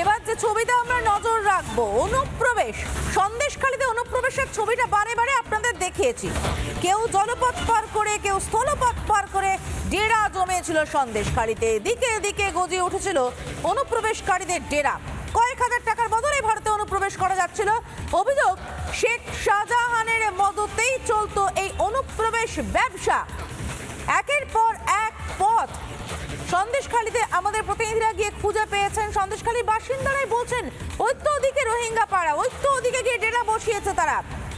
এবার যে ছবিতে আমরা নজর রাখব, অনুপ্রবেশ। সন্দেশখালীতে অনুপ্রবেশের ছবিটা বারে বারে আপনাদের দেখিয়েছি। কেউ জলপথ পার করে, কেউ স্থলপথ পার করে ডেরা জমেছিল সন্দেশখালীতে। এদিকে এদিকে গজিয়ে উঠেছিল অনুপ্রবেশকারীদের ডেরা। কয়েক হাজার টাকার বদলে ভারতে অনুপ্রবেশ করা যাচ্ছিল। অভিযোগ, শেখ শাহজাহানের মদতেই চলতো এই অনুপ্রবেশ ব্যবসা। একের পর এক পথ সন্দেশখালীতে আমাদের প্রতিনিধিরা গিয়ে খুঁজে পেয়েছেন। সন্দেশখালীর বাসিন্দারাই বলছেন ওই ওদিকে রোহিঙ্গা পাড়া ওই তো ওদিকে গিয়ে ডেরা বসিয়েছে তারা।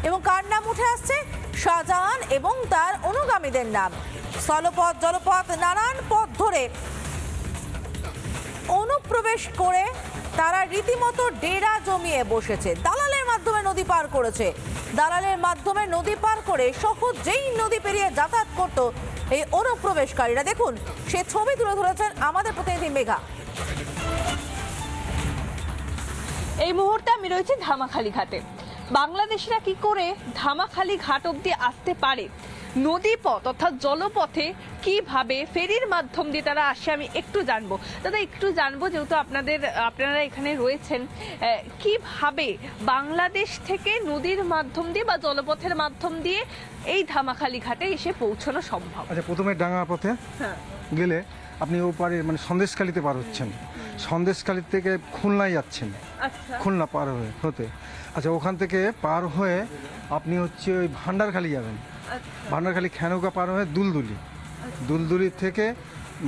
এবং কার নাম উঠে আসছে? শাহজাহান এবং তার অনুগামীদের নাম। স্থলপথ, জলপথ, নানান পথ ধরে অনুপ্রবেশ করে তারা রীতিমতো ডেরা জমিয়ে বসেছে। দালালের মাধ্যমে নদী পার করেছে। দালালের মাধ্যমে নদী পার করে সহজ যেই নদী পেরিয়ে যাতায়াত করত এই অনুপ্রবেশকারীরা, দেখুন, সে ছবি তুলে ধরেছেন আমাদের প্রতিনিধি মেঘা। এই মুহূর্তে আমি রয়েছি ধামাখালি ঘাটে। বাংলাদেশিরা কি করে ধামাখালি ঘাট অব্দি আসতে পারে? নদী পথ অর্থাৎ জলপথে কীভাবে ফেরির মাধ্যম দিয়ে তারা আসে আমি একটু জানব। দাদা একটু জানব যেহেতু আপনাদের আপনারা এখানে রয়েছেন কীভাবে বাংলাদেশ থেকে নদীর মাধ্যম দিয়ে বা জলপথের মাধ্যম দিয়ে এই ধামাখালি ঘাটে এসে পৌঁছানো সম্ভব? আচ্ছা প্রথমে ডাঙা পথে হ্যাঁ। গেলে আপনি ওপারে মানে সন্দেশখালিতে পার হচ্ছেন। সন্দেশখালি থেকে খুলনায় যাচ্ছেন। আচ্ছা। খুলনা পার হয়ে হতে। আচ্ছা ওখান থেকে পার হয়ে আপনি হচ্ছে ওই ভান্ডারখালি যাবেন। আচ্ছা। ভান্ডারখালি খেনুকা পার হয়ে দুলদুলি। দুলদুলি থেকে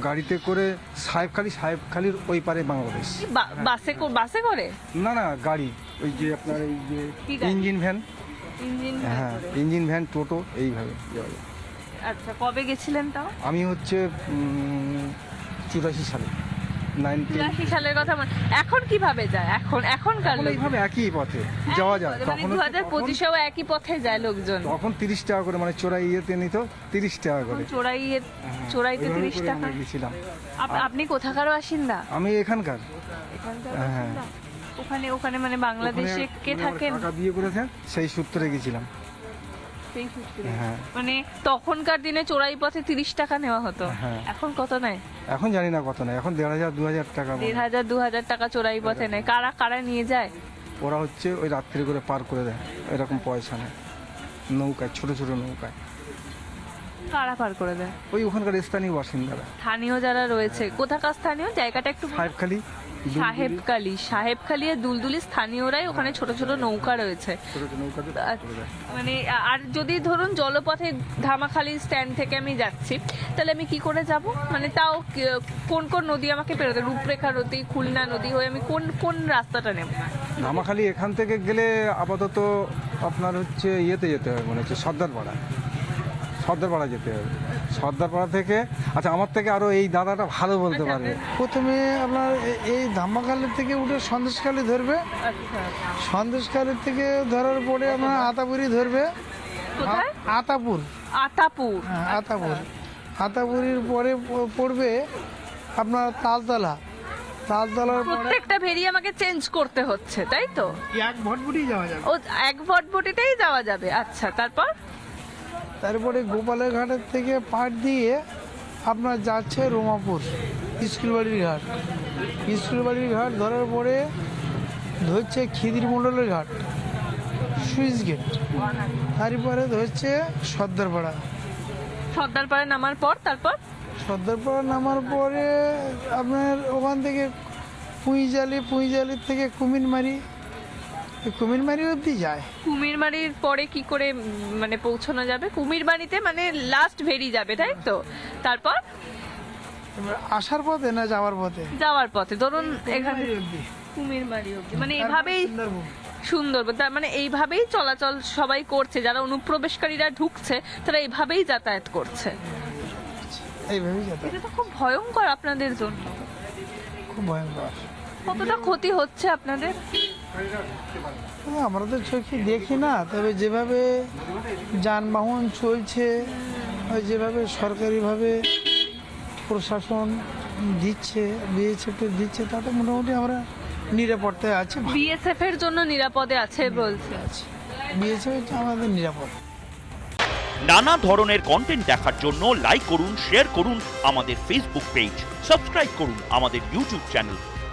গাড়িতে করে সাহেবখালি সাহেবখালির ওই পারে বাংলাদেশ। বা- বাসে কো- বাসে করে? না না গাড়ি। ওই যে আপনার এই যে কি গাড়ি? Engine van. ইঞ্জিন হ্যাঁ ইঞ্জিন ভ্যান টোটো এইভাবে। যাওয়া যায়। আচ্ছা কবে গেছিলেন তাও? আমি হচ্ছে চুরাশি সালে। সালের কথা মনে এখন কীভাবে যায়? এখন এখনকার এখন এইভাবে একই পথে যাওয়া যায়। মানে তখন দু হাজার পঁচিশেও একই পথে যায় লোকজন। তখন তিরিশ টাকা করে মানে চোরাই ইয়েতে নিত তিরিশ টাকা করে। চোরাই হ্যাঁ, চোরাইতে তিরিশ টাকা। গেছিলাম। আপনি কোথাকার বাসিন্দা? আমি এখানকার। এখানকার হ্যাঁ। ওখানে ওখানে মানে বাংলাদেশে কে থাকেন? বিয়ে করেছেন সেই সূত্রে গেছিলাম। সেই সূত্রে। হ্যাঁ। মানে তখনকার দিনে চোরাই পথে তিরিশ টাকা নেওয়া হতো। হ্যাঁ। এখন কত নেয়? এখন জানি না কত নেয়। এখন দেড় হাজার দু হাজার টাকা দেড়। হাজার দু হাজার টাকা চোরাই পথে নেয়। কারা কারা নিয়ে যায়? ওরা হচ্ছে ওই রাত্রি করে পার করে দেয়। এরকম পয়সা নেয়। নৌকায় ছোট ছোট নৌকায়। কারা পার করে দেয়? ওই ওখানকার স্থানীয় বাসিন্দারা। স্থানীয় যারা রয়েছে কোথাকার স্থানীয়? জায়গাটা একটু। সাহেবখালি দুলদুলি, সাহেবকালী সাহেবকালী আর দুলদুলি স্থানীয়রাই ওখানে ছোট ছোট নৌকা রয়েছে। মানে আর যদি ধরুন জলপথে ধামাখালি স্ট্যান্ড থেকে আমি যাচ্ছি তাহলে আমি কি করে যাব? মানে তাও কোন কোন নদী আমাকে পেরোতে রূপরেখা নদী খুলনা নদী হয়ে আমি কোন কোন রাস্তাটা নেব? ধামাখালি এখান থেকে গেলে আপাতত আপনার হচ্ছে ইয়েতে যেতে হবে মনে হচ্ছে সর্দারপাড়া সর্দারপাড়া যেতে হবে। সর্দারপাড়া থেকে আচ্ছা আমার থেকে আরও এই দাদাটা ভালো বলতে পারবে। প্রথমে আপনার এই ধামাখালি থেকে উঠে সন্দেশখালি ধরবে। আচ্ছা সন্দেশখালি থেকে ধরার পরে আপনার আতাপুরি ধরবে। আতাপুর। আতাপুর। হ্যাঁ আতাপুর। আতাপুরির পরে প- পড়বে আপনার তালতলা। তালতলার প্রত্যেকটা ভেরি আমাকে চেঞ্জ করতে হচ্ছে তাই তো? এক ভটভটি যাওয়া যাবে। ও এক ভটভটিতেই যাওয়া যাবে। আচ্ছা তারপর? তারপরে গোপালের ঘাটের থেকে পাট দিয়ে আপনার যাচ্ছে রোমাপুর স্কুলবাড়ির ঘাট। স্কুলবাড়ির ঘাট ধরার পরে ধরছে খিদির মণ্ডলের ঘাট সুইচ গেট। তারপরে ধরছে সর্দারপাড়া। সর্দারপাড়ায় নামার পর তারপর? সর্দারপাড়া নামার পরে আপনার ওখান থেকে পুঁইজালি পুঁইজালির থেকে কুমিরমারি কুমিরমারি অবধি যায়। কুমিরমারির পরে কি করে মানে পৌঁছানো যাবে? কুমিরবাড়িতে মানে লাস্ট ভেরি যাবে তাই তো? তারপর? আসার পথে না যাওয়ার পথে? যাওয়ার পথে। ধরুন এখানে কুমিরমারি অবধি। মানে এভাবেই সুন্দরবন। সুন্দর তার মানে এইভাবেই চলাচল সবাই করছে। যারা অনুপ্রবেশকারীরা ঢুকছে তারা এইভাবেই যাতায়াত করছে। এইভাবেই যাতায়াত। এটা তো খুব ভয়ঙ্কর আপনাদের জন্য। খুব ভয়ঙ্কর। কতটা ক্ষতি হচ্ছে আপনাদের? আমরা তো চোখে দেখি না তবে যেভাবে যানবাহন চলছে যেভাবে সরকারিভাবে প্রশাসন দিচ্ছে বিএসএফ দিচ্ছে তাতে মোটামুটি আমরা নিরাপত্তায় আছি। বিএসএফ এর জন্য নিরাপদে আছে বলছে। আছি বিএসএফ আমাদের নিরাপদ। নানা ধরনের কন্টেন্ট দেখার জন্য লাইক করুন শেয়ার করুন আমাদের ফেসবুক পেজ সাবস্ক্রাইব করুন আমাদের ইউটিউব চ্যানেল